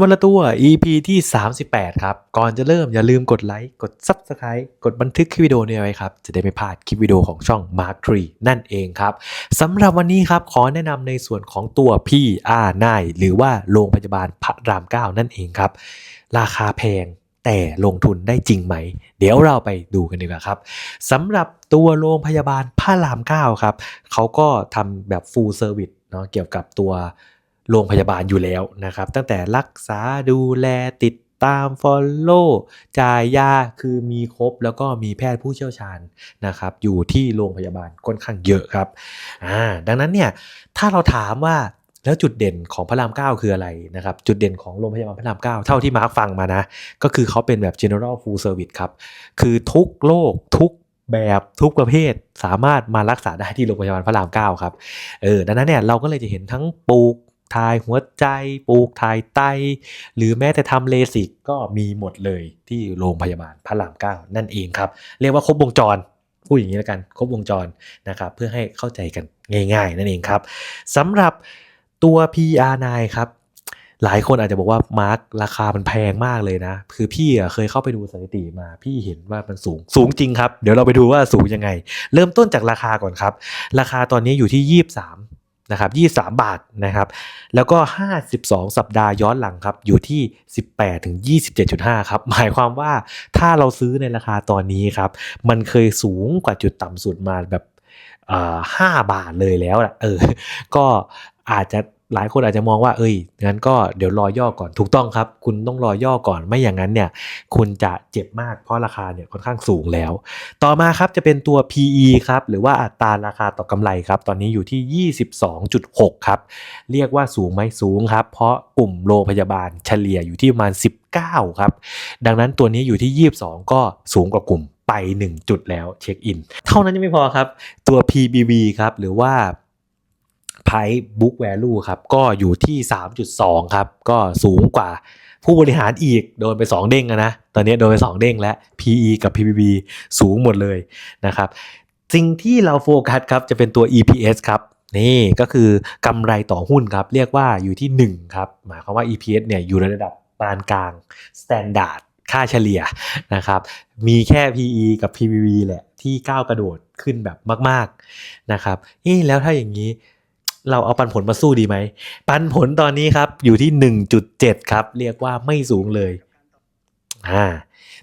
วันละตัว EP ที่ 38 ครับ ก่อนจะเริ่มอย่าลืมกดไลค์ กด Subscribe กดบันทึกคลิปวิดีโอนี้ไว้ครับ จะได้ไม่พลาดคลิปวิดีโอของช่อง Mark 3นั่นเองครับสำหรับวันนี้ครับ ขอแนะนำในส่วนของตัว PR9 หรือว่าโรงพยาบาลพระราม 9 นั่นเองครับ ราคาแพงแต่ลงทุนได้จริงไหม เดี๋ยวเราไปดูกันดีกว่าครับสำหรับตัวโรงพยาบาลพระราม 9 ครับเขาก็ทำแบบ full service เนาะเกี่ยวกับตัว โรงพยาบาลอยู่แล้วนะครับ ตั้งแต่รักษาดูแลติดตาม follow จ่ายยาคือมีครบแล้วก็มีแพทย์ผู้เชี่ยวชาญนะครับ อยู่ที่โรงพยาบาลค่อนข้างเยอะครับอ่าดังนั้นเนี่ยถ้าเราถามว่าแล้วจุดเด่นของพระราม 9 คืออะไรนะครับ จุดเด่นของโรงพยาบาลพระราม 9 เท่าที่มาร์คฟังมานะ ก็คือเขาเป็นแบบ general full service ครับ คือทุกโรคทุกแบบทุกประเภทสามารถมารักษาได้ที่โรงพยาบาลพระราม 9 ครับเออดังนั้นเนี่ยเราก็เลยจะเห็นทั้งปลูก ถ่ายหัวใจ ปลูกถ่ายไต หรือแม้แต่ทำเลสิกก็มีหมดเลยที่โรงพยาบาลพระราม9นั่นเองครับ เรียกว่าครบวงจรพูดอย่างนี้แล้วกันครบวงจรนะครับเพื่อให้เข้าใจกันง่าย ๆ นั่นเองครับสำหรับตัว PR9 ครับหลายคนอาจจะบอกว่ามาร์คราคามันแพงมากเลยนะ คือพี่เคยเข้าไปดูสถิติมาพี่เห็นว่ามันสูงสูงจริงครับ เดี๋ยวเราไปดูว่าสูงยังไง เริ่มต้นจากราคาก่อนครับ ราคาตอนนี้อยู่ที่ 23 นะครับ23 บาทนะครับ แล้วก็ 52 สัปดาห์ย้อนหลังครับ อยู่ที่ 18ถึง27.5 ครับ หมายความว่าถ้าเราซื้อในราคาตอนนี้ครับ มันเคยสูงกว่าจุดต่ำสุดมาแบบอ่าห้าบาทเลยแล้วล่ะเออ ก็อาจจะ หลายคนอาจจะมองว่าเอ้ยงั้นก็เดี๋ยวรอย่อก่อนถูกต้องครับ คุณต้องรอย่อก่อนไม่อย่างนั้นเนี่ยคุณจะเจ็บมากเพราะราคาเนี่ยค่อนข้างสูงแล้ว ต่อมาครับจะเป็นตัว PE ครับหรือว่าอัตราราคาต่อกำไรครับ ตอนนี้อยู่ที่ 22.6 ครับ เรียกว่าสูงไหมสูงครับ เพราะกลุ่มโรงพยาบาลเฉลี่ยอยู่ที่ประมาณ 19 ครับ ดังนั้นตัวนี้อยู่ที่ 22 ก็สูงกว่ากลุ่มไป 1 จุดแล้วเช็คอิน เท่านั้นยังไม่พอครับ ตัว PBV ครับหรือว่า Price Book Value ครับก็อยู่ที่ 3.2 ครับ ก็สูงกว่าผู้บริหารอีกโดนไป 2 เด้งอะนะ ตอนนี้โดนไป 2 เด้งแล้ว PE กับ PBB สูงหมดเลยนะครับสิ่งที่เราโฟกัสครับจะเป็นตัว EPS ครับนี่ก็คือกำไรต่อหุ้นครับ เรียกว่าอยู่ที่ 1 ครับ หมายความว่า EPS เนี่ยอยู่ในระดับปานกลาง Standard ค่าเฉลี่ยนะครับ มีแค่ PE กับ PBB แหละที่ก้าวกระโดดขึ้นแบบมาก ๆนะครับเอ๊ะแล้วถ้าอย่างนี้ เราเอาปันผลมาสู้ดีไหม ปันผลตอนนี้ครับอยู่ที่ 1.7 ครับ เรียกว่าไม่สูงเลยอ่า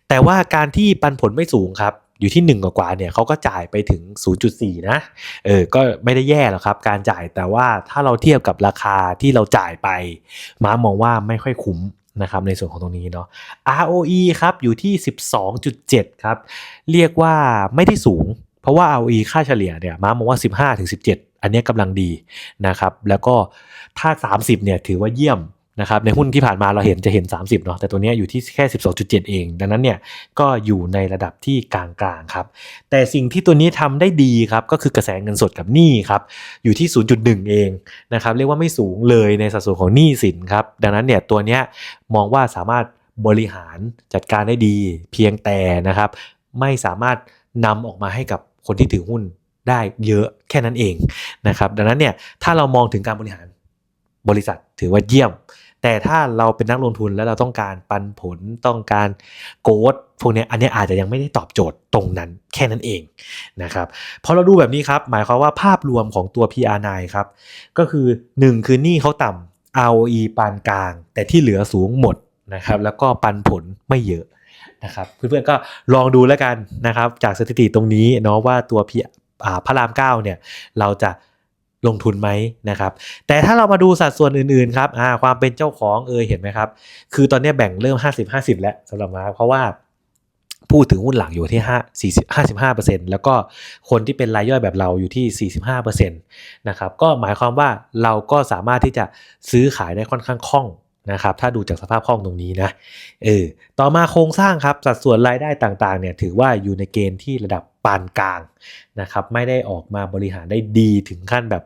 แต่ว่าการที่ปันผลไม่สูงครับอยู่ที่ 1 กว่าเนี่ยเขาก็จ่ายไปถึง 0.4 นะเออก็ไม่ได้แย่หรอกครับ การจ่ายแต่ว่าถ้าเราเทียบกับราคาที่เราจ่ายไป ม้ามองว่าไม่ค่อยคุ้มนะครับในส่วนของตรงนี้เนาะ ROE ครับอยู่ที่ 12.7 ครับ เรียกว่าไม่ได้สูง เพราะว่า ROE ค่าเฉลี่ยเนี่ยม้ามองว่า 15-17 อันนี้ยกำลังดีนะครับ แล้วก็ถ้า 30เนี่ยถือว่าเยี่ยมนะครับในหุ้นที่ผ่านมาเราเห็นจะเห็น 30เนาะแต่ตัวนี้อยู่ที่แค่ 12.7 เอง ดังนั้นเนี่ยก็อยู่ในระดับที่กลางๆครับ แต่สิ่งที่ตัวนี้ทำได้ดีครับก็คือกระแสเงินสดกับหนี้ครับอยู่ที่ 0.1 เองนะครับเรียกว่าไม่สูงเลยในสัดส่วนของหนี้สินครับดังนั้นเนี่ยตัวนี้มองว่าสามารถบริหารจัดการได้ดี เพียงแต่นะครับไม่สามารถนำออกมาให้กับคนที่ถือหุ้น ได้เยอะแค่นั้นเองนะครับดังนั้นเนี่ยถ้าเรามองถึงการบริหารบริษัทถือว่าเยี่ยม แต่ถ้าเราเป็นนักลงทุนแล้วเราต้องการปันผลต้องการโกดพวกเนี้ยอันนี้อาจจะยังไม่ได้ตอบโจทย์ตรงนั้นแค่นั้นเองนะครับพอเราดูแบบนี้ครับ หมายความว่าภาพรวมของตัว PR9 ครับ ก็คือ 1 คือหนี้เขาต่ำ ROE ปานกลาง แต่ที่เหลือสูงหมดนะครับแล้วก็ปันผลไม่เยอะนะครับเพื่อนๆก็ลองดูแล้วกันนะครับจากสถิติตรงนี้เนาะว่าตัว พระรามเก้าเนี่ยเราจะลงทุนไหมนะครับ แต่ถ้าเรามาดูสัดส่วนอื่นๆครับความเป็นเจ้าของเอยเห็นไหมครับ คือตอนนี้แบ่งเริ่ม 50-50 แล้วสำหรับมาร์คเพราะว่าผู้ถือหุ้นหลักอยู่ที่5 40 55%แล้วก็คนที่เป็นรายย่อยแบบเราอยู่ที่ 45%นะครับ ก็หมายความว่าเราก็สามารถที่จะซื้อขายได้ค่อนข้างคล่องนะครับ ถ้าดูจากสภาพคล่องตรงนี้นะ เออ ต่อมาโครงสร้างครับ สัดส่วนรายได้ต่างๆ เนี่ย ถือว่าอยู่ในเกณฑ์ที่ระดับ ปานกลางนะครับไม่ได้ออกมาบริหารได้ดีถึงขั้นแบบ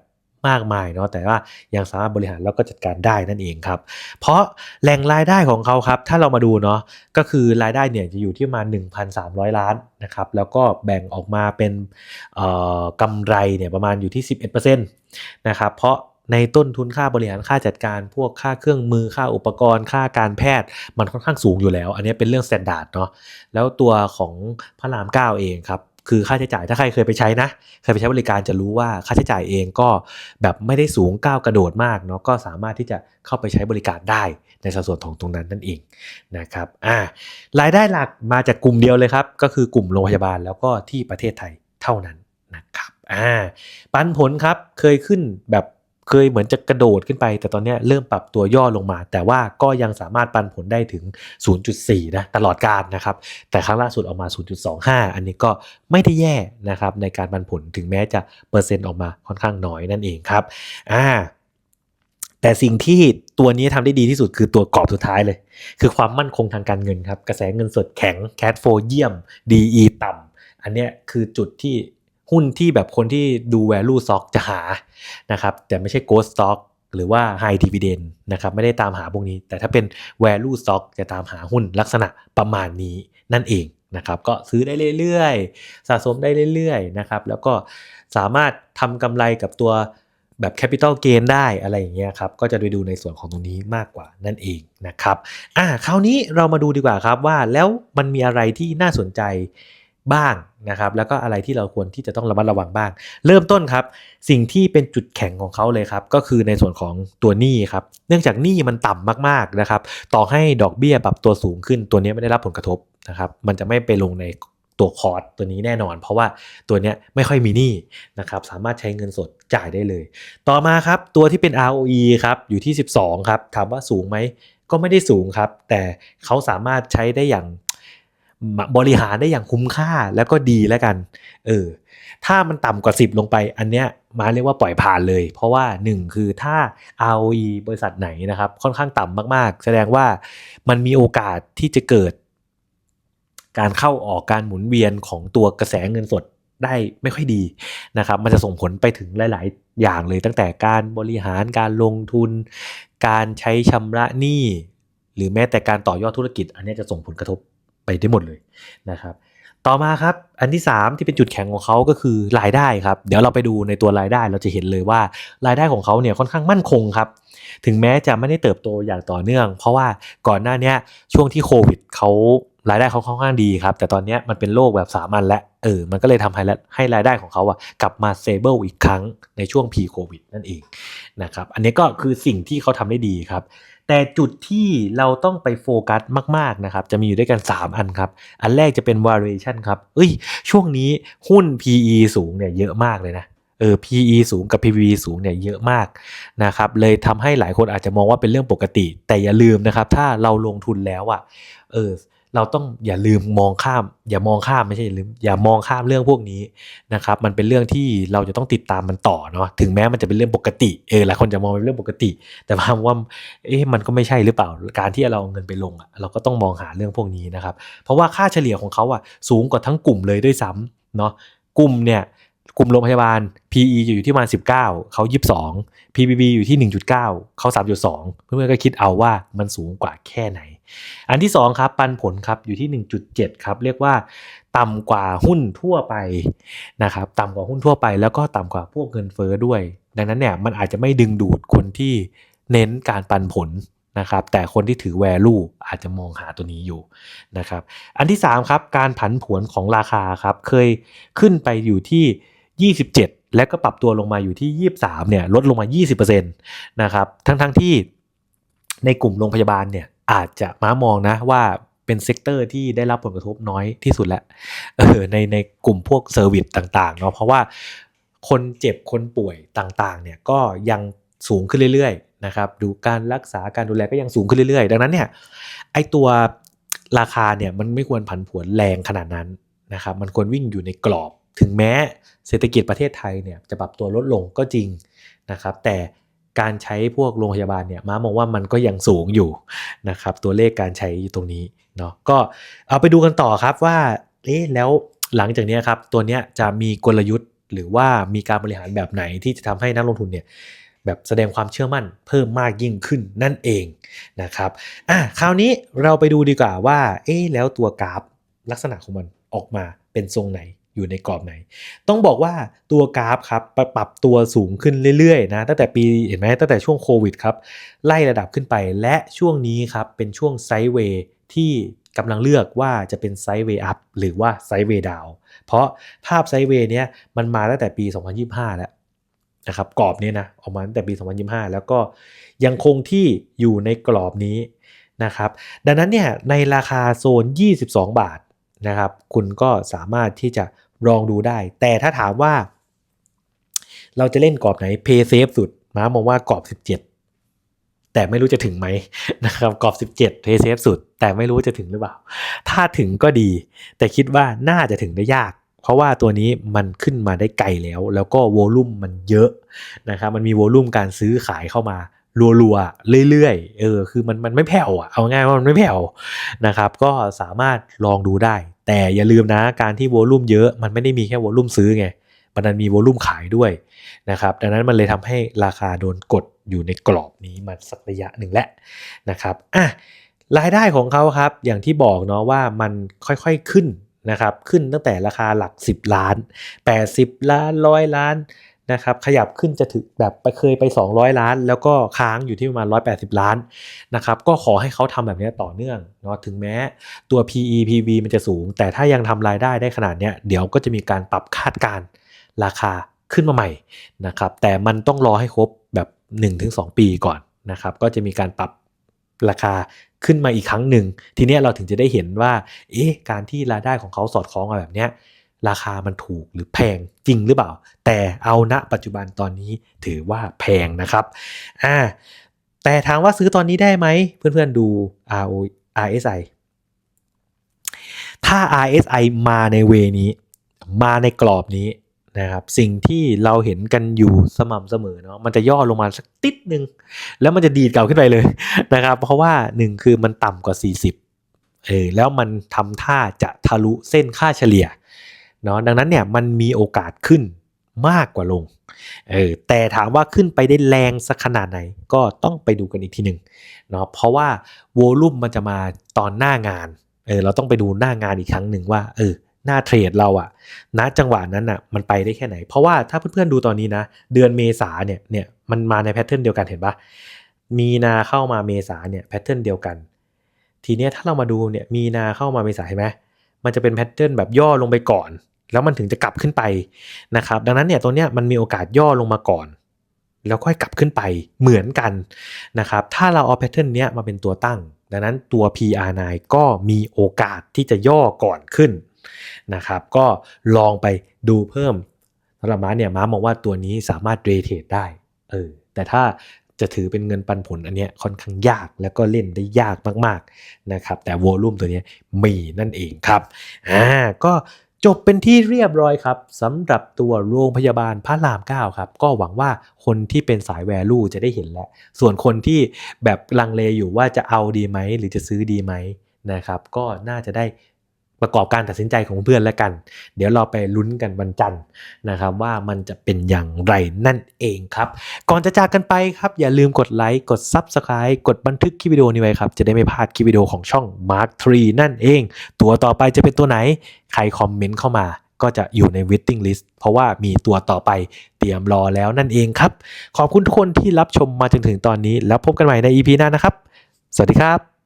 มากมายเนาะแต่ว่ายังสามารถบริหารแล้วก็จัดการได้นั่นเองครับ เพราะแหล่งรายได้ของเขาครับ ถ้าเรามาดูเนาะก็คือรายได้เนี่ยจะอยู่ที่ประมาณ1,300 ล้านนะครับแล้วก็แบ่งออกมาเป็นกำไรเนี่ยประมาณอยู่ที่ 11%นะครับเพราะในต้นทุนค่าบริหารค่าจัดการ พวกค่าเครื่องมือค่าอุปกรณ์ ค่าการแพทย์ มันค่อนข้างสูงอยู่แล้ว อันนี้เป็นเรื่องสแตนดาร์ดเนาะแล้วตัวของพระรามเก้าเองครับ คือค่าใช้จ่ายถ้าใครเคยไปใช้นะเคยไปใช้บริการจะรู้ว่าค่าใช้จ่ายเองก็แบบไม่ได้สูงก้าวกระโดดมากเนาะก็สามารถที่จะเข้าไปใช้บริการได้ในสัดส่วนของตรงนั้นนั่นเองนะครับอ่ารายได้หลักมาจากกลุ่มเดียวเลยครับ ก็คือกลุ่มโรงพยาบาลแล้วก็ที่ประเทศไทยเท่านั้นนะครับอ่าปันผลครับเคยขึ้นแบบ เคยเหมือนจะกระโดดขึ้นไป แต่ตอนนี้เริ่มปรับตัวย่อลงมา แต่ว่าก็ยังสามารถปันผลได้ถึง 0.4 นะตลอดการนะครับ แต่ครั้งล่าสุดออกมา 0.25 อันนี้ก็ไม่ได้แย่นะครับในการปันผลถึงแม้จะเปอร์เซ็นต์ออกมาค่อนข้างน้อยนั่นเองครับอ่าแต่สิ่งที่ตัวนี้ทำได้ดีที่สุดคือตัวกรอบสุดท้ายเลย คือความมั่นคงทางการเงินครับ กระแสเงินสดแข็งแค h โฟเยี่ยม DE ต่ำอันเนี้ยคือจุดที่ หุ้นที่แบบคนที่ดู value stock จะหานะครับแต่ไม่ใช่ ghost stock หรือว่า high dividend นะครับไม่ได้ตามหาพวกนี้ แต่ถ้าเป็น value stock จะตามหาหุ้นลักษณะประมาณนี้นั่นเองนะครับก็ซื้อได้เรื่อยๆ สะสมได้เรื่อยๆนะครับแล้วก็สามารถทำกำไรกับตัวแบบ capital gain ได้อะไรอย่างเงี้ยครับก็จะไปดูในส่วนของตรงนี้มากกว่านั่นเองนะครับอ่าคราวนี้เรามาดูดีกว่าครับว่าแล้วมันมีอะไรที่น่าสนใจ บ้างนะครับ แล้วก็อะไรที่เราควรที่จะต้องระมัดระวังบ้าง เริ่มต้นครับ สิ่งที่เป็นจุดแข็งของเขาเลยครับ ก็คือในส่วนของตัวหนี้ครับ เนื่องจากหนี้มันต่ำมากๆนะครับ ต่อให้ดอกเบี้ยปรับตัวสูงขึ้น ตัวนี้ไม่ได้รับผลกระทบนะครับ มันจะไม่ไปลงในตัวคอร์สตัวนี้แน่นอน เพราะว่าตัวนี้ไม่ค่อยมีหนี้นะครับ สามารถใช้เงินสดจ่ายได้เลย ต่อมาครับตัวที่เป็น ROE ครับอยู่ที่ 12 ครับ ถามว่าสูงไหมก็ไม่ได้สูงครับ แต่เขาสามารถใช้ได้อย่าง บริหารได้อย่างคุ้มค่าแล้วก็ดีแล้วกัน เออ ถ้ามันต่ำกว่า 10 ลงไป อันเนี้ยมาเรียกว่าปล่อยผ่านเลย เพราะว่า 1 คือถ้า ROE บริษัทไหนนะครับ ค่อนข้างต่ำมากๆ แสดงว่ามันมีโอกาสที่จะเกิด การเข้าออกการหมุนเวียนของตัวกระแสเงินสดได้ไม่ค่อยดีนะครับ มันจะส่งผลไปถึงหลาย ๆ อย่างเลยตั้งแต่การบริหารการลงทุน การใช้ชำระหนี้หรือแม้แต่การต่อยอดธุรกิจ อันนี้จะส่งผลกระทบ ไปได้หมดเลยนะครับ ต่อมาครับอันที่ 3 ที่เป็นจุดแข็งของเขาก็คือรายได้ครับ เดี๋ยวเราไปดูในตัวรายได้เราจะเห็นเลยว่ารายได้ของเขาเนี่ยค่อนข้างมั่นคงครับ ถึงแม้จะไม่ได้เติบโตอย่างต่อเนื่อง เพราะว่าก่อนหน้านี้ช่วงที่โควิดเขารายได้เขาค่อนข้างดีครับ แต่ตอนนี้มันเป็นโรคแบบสามัญและเออมันก็เลยทำให้ให้รายได้ของเขาอะกลับมาเซเบิลอีกครั้งในช่วงพีโควิดนั่นเองนะครับอันนี้ก็คือสิ่งที่เขาทำได้ดีครับ แต่จุดที่เราต้องไปโฟกัสมาก ๆ นะครับ จะมีอยู่ด้วยกัน 3 อันครับ อันแรกจะเป็น variation ครับเอ้ย ช่วงนี้หุ้น PE สูงเนี่ยเยอะมากเลยนะเออ PE สูงกับ PB สูงเนี่ยเยอะมากนะครับ เลยทำให้หลายคนอาจจะมองว่าเป็นเรื่องปกติ แต่อย่าลืมนะครับ ถ้าเราลงทุนแล้วอะ่ะ เออ เราต้องอย่าลืมมองข้าม อย่ามองข้ามไม่ใช่อย่าลืมอย่ามองข้ามเรื่องพวกนี้นะครับมันเป็นเรื่องที่เราจะต้องติดตามมันต่อเนาะถึงแม้มันจะเป็นเรื่องปกติเออหลายคนจะมองเป็นเรื่องปกติ แต่ว่าว่าเอ๊ะมันก็ไม่ใช่หรือเปล่าการที่เราเอาเงินไปลงอะเราก็ต้องมองหาเรื่องพวกนี้นะครับเพราะว่าค่าเฉลี่ยของเขาอะสูงกว่าทั้งกลุ่มเลยด้วยซ้ำเนาะกลุ่มเนี่ยกลุ่มโรงพยาบาล PE อยู่ที่ประมาณ 19 เขา 22 PBB อยู่ที่ 1.9 เขา 3.2 เพื่อนๆก็คิดเอาว่ามันสูงกว่าแค่ไหน อันที่2ครับปันผลครับอยู่ที่ 1.7 ครับ เรียกว่าต่ำกว่าหุ้นทั่วไปนะครับต่ำกว่าหุ้นทั่วไป แล้วก็ต่ำกว่าพวกเงินเฟอ้อด้วย ดังนั้นเนี่ยมันอาจจะไม่ดึงดูดคนที่เน้นการปันผลนะครับแต่คนที่ถือ value อาจจะมองหาตัวนี้อยู่นะครับอันที่3ครับการผันผวนของราคาครับเคยขึ้นไปอยู่ที่ 27 และก็ปรับตัวลงมาอยู่ที่ 23เนี่ยลดลงมา 20%นะครับทั้งๆทที่ในกลุ่มโรงพยาบาลเนี่ย อาจจะม้ามองนะว่าเป็นเซกเตอร์ที่ได้รับผลกระทบน้อยที่สุดแล้วเออในในกลุ่มพวกเซอร์วิสต่างๆเนาะเพราะว่าคนเจ็บคนป่วยต่างๆเนี่ยก็ยังสูงขึ้นเรื่อยๆนะครับดูการรักษาการดูแลก็ยังสูงขึ้นเรื่อยๆ ดังนั้นเนี่ยไอตัวราคาเนี่ยมันไม่ควรผันผวนแรงขนาดนั้นนะครับมันควรวิ่งอยู่ในกรอบ ถึงแม้เศรษฐกิจประเทศไทยเนี่ยจะปรับตัวลดลงก็จริงนะครับแต่ การใช้พวกโรงพยาบาลเนี่ยม้ามองว่ามันก็ยังสูงอยู่นะครับตัวเลขการใช้อยู่ตรงนี้เนาะก็เอาไปดูกันต่อครับว่าเอ๊ะแล้วหลังจากนี้ครับตัวเนี้ยจะมีกลยุทธ์ หรือว่ามีการบริหารแบบไหนที่จะทำให้นักลงทุนเนี่ยแบบแสดงความเชื่อมั่นเพิ่มมากยิ่งขึ้นนั่นเองนะครับอะคราวนี้เราไปดูดีกว่าว่าเอ๊ะแล้วตัวกราฟลักษณะของมันออกมาเป็นทรงไหน อยู่ในกรอบไหน ต้องบอกว่าตัวกราฟครับปรับตัวสูงขึ้นเรื่อยๆนะตั้งแต่ปีเห็นไหมตั้งแต่ช่วงโควิดครับไล่ระดับขึ้นไปและช่วงนี้ครับเป็นช่วงไซด์เวย์ที่กำลังเลือกว่าจะเป็นไซด์เวย์อัพหรือว่าไซด์เวย์ดาวเพราะภาพไซด์เวย์เนี้ยมันมาตั้งแต่ปี 2025 แล้วนะครับกรอบเนี้ยนะออกมาตั้งแต่ปี 2025 แล้วก็ยังคงที่อยู่ในกรอบนี้นะครับดังนั้นเนี่ยในราคาโซน 22 บาทนะครับคุณก็สามารถที่จะ ลองดูได้ แต่ถ้าถามว่า เราจะเล่นกรอบไหนเพย์เซฟสุด ม้ามองว่ากรอบ 17 แต่ไม่รู้จะถึงไหมนะครับกรอบ 17เพย์เซฟสุด แต่ไม่รู้จะถึงหรือเปล่า ถ้าถึงก็ดี แต่คิดว่าน่าจะถึงได้ยากเพราะว่าตัวนี้มันขึ้นมาได้ไกลแล้ว แล้วก็โวลุ่มมันเยอะนะครับมันมีโวลุ่มการซื้อขายเข้ามารัวๆเรื่อยๆเออคือมันมันไม่แผ่วอะเอาง่ายว่ามันไม่แผ่วนะครับ ก็สามารถลองดูได้ แต่อย่าลืมนะการที่โวลุ่มเยอะมันไม่ได้มีแค่วอลุ่มซื้อไงมันนั้นมีโวลุ่มขายด้วยนะครับดังนั้นมันเลยทำให้ราคาโดนกดอยู่ในกรอบนี้มาสักระยะหนึ่งแล้วนะครับอะรายได้ของเขาครับอย่างที่บอกเนาะว่ามันค่อยๆขึ้นนะครับขึ้นตั้งแต่ราคาหลัก 10 ล้าน 80 ล้านร้อยล้าน นะครับขยับขึ้นจะถึงแบบไปเคยไป 200 ล้าน แล้วก็ค้างอยู่ที่ประมาณ 180 ล้านนะครับก็ขอให้เขาทำแบบนี้ต่อเนื่องเนาะถึงแม้ตัว PE PB มันจะสูง แต่ถ้ายังทำรายได้ได้ขนาดเนี้ยเดี๋ยวก็จะมีการปรับคาดการราคาขึ้นมาใหม่นะครับแต่มันต้องรอให้ครบแบบ 1-2 ปีก่อนนะครับก็จะมีการปรับราคาขึ้นมาอีกครั้งหนึ่ง ทีนี้เราถึงจะได้เห็นว่าเอ๊ะการที่รายได้ของเขาสอดคล้องมาแบบเนี้ย ราคามันถูกหรือแพงจริงหรือเปล่า แต่เอาณปัจจุบันตอนนี้ถือว่าแพงนะครับอ่าแต่ถามว่าซื้อตอนนี้ได้ไหมเพื่อนๆดู RO RSI ถ้า RSI มาในเวนี้ มาในกรอบนี้นะครับสิ่งที่เราเห็นกันอยู่สม่ำเสมอเนาะมันจะย่อลงมาสักติดหนึ่งแล้วมันจะดีดเก่าขึ้นไปเลยนะครับ เพราะว่าหนึ่งคือมันต่ำกว่า 40เออแล้วมันทำท่าจะทะลุเส้นค่าเฉลี่ย เนาะดังนั้นเนี่ยมันมีโอกาสขึ้นมากกว่าลงเออแต่ถามว่าขึ้นไปได้แรงสักขนาดไหนก็ต้องไปดูกันอีกทีหนึ่งเนาะเพราะว่าโวลุ่มมันจะมาตอนหน้างานเออเราต้องไปดูหน้างานอีกครั้งหนึ่งว่าเออหน้าเทรดเราอะณจังหวะนั้นอะมันไปได้แค่ไหน เพราะว่าถ้าเพื่อนๆดูตอนนี้นะ เดือนเมษาเนี่ยเนี่ยมันมาในแพทเทิร์นเดียวกันเห็นปะมีนาเข้ามาเมษาเนี่ยแพทเทิร์นเดียวกัน ทีเนี้ยถ้าเรามาดูเนี่ยมีนาเข้ามาเมษาเห็นไหมมันจะเป็นแพทเทิร์นแบบย่อลงไปก่อน แล้วมันถึงจะกลับขึ้นไปนะครับ ดังนั้นเนี่ยตัวเนี้ยมันมีโอกาสย่อลงมาก่อน แล้วค่อยกลับขึ้นไปเหมือนกันนะครับ ถ้าเราเอาแพทเทิร์นเนี้ยมาเป็นตัวตั้ง ดังนั้นตัว PR9 ก็มีโอกาสที่จะย่อก่อนขึ้นนะครับ ก็ลองไปดูเพิ่มสำหรับม้าเนี่ยม้ามองว่าตัวนี้สามารถเรเทรดได้เออแต่ถ้าจะถือเป็นเงินปันผลอันเนี้ยค่อนข้างยากแล้วก็เล่นได้ยากมากๆนะครับแต่วอลุ่มตัวนี้มีนั่นเองครับอ่าก็ จบเป็นที่เรียบร้อยครับสำหรับตัวโรงพยาบาลพระราม 9 ครับ ก็หวังว่าคนที่เป็นสายแวลูจะได้เห็นแล้วส่วนคนที่แบบลังเลอยู่ว่าจะเอาดีไหม หรือจะซื้อดีไหมนะครับ ก็น่าจะได้ ประกอบการตัดสินใจของเพื่อนแล้วกัน เดี๋ยวเราไปลุ้นกันวันจันทร์นะครับว่ามันจะเป็นอย่างไรนั่นเองครับ ก่อนจะจากกันไปครับ อย่าลืมกดไลค์กด Subscribe กดบันทึกคลิปวิดีโอนี้ไว้ครับ จะได้ไม่พลาดคลิปวิดีโอของช่อง Mark 3 นั่นเอง ตัวต่อไปจะเป็นตัวไหน ใครคอมเมนต์เข้ามาก็จะอยู่ใน waiting list เพราะว่ามีตัวต่อไปเตรียมรอแล้วนั่นเองครับ ขอบคุณทุกคนที่รับชมมาจนถึงตอนนี้ แล้วพบกันใหม่ใน EP หน้านะครับ สวัสดีครับ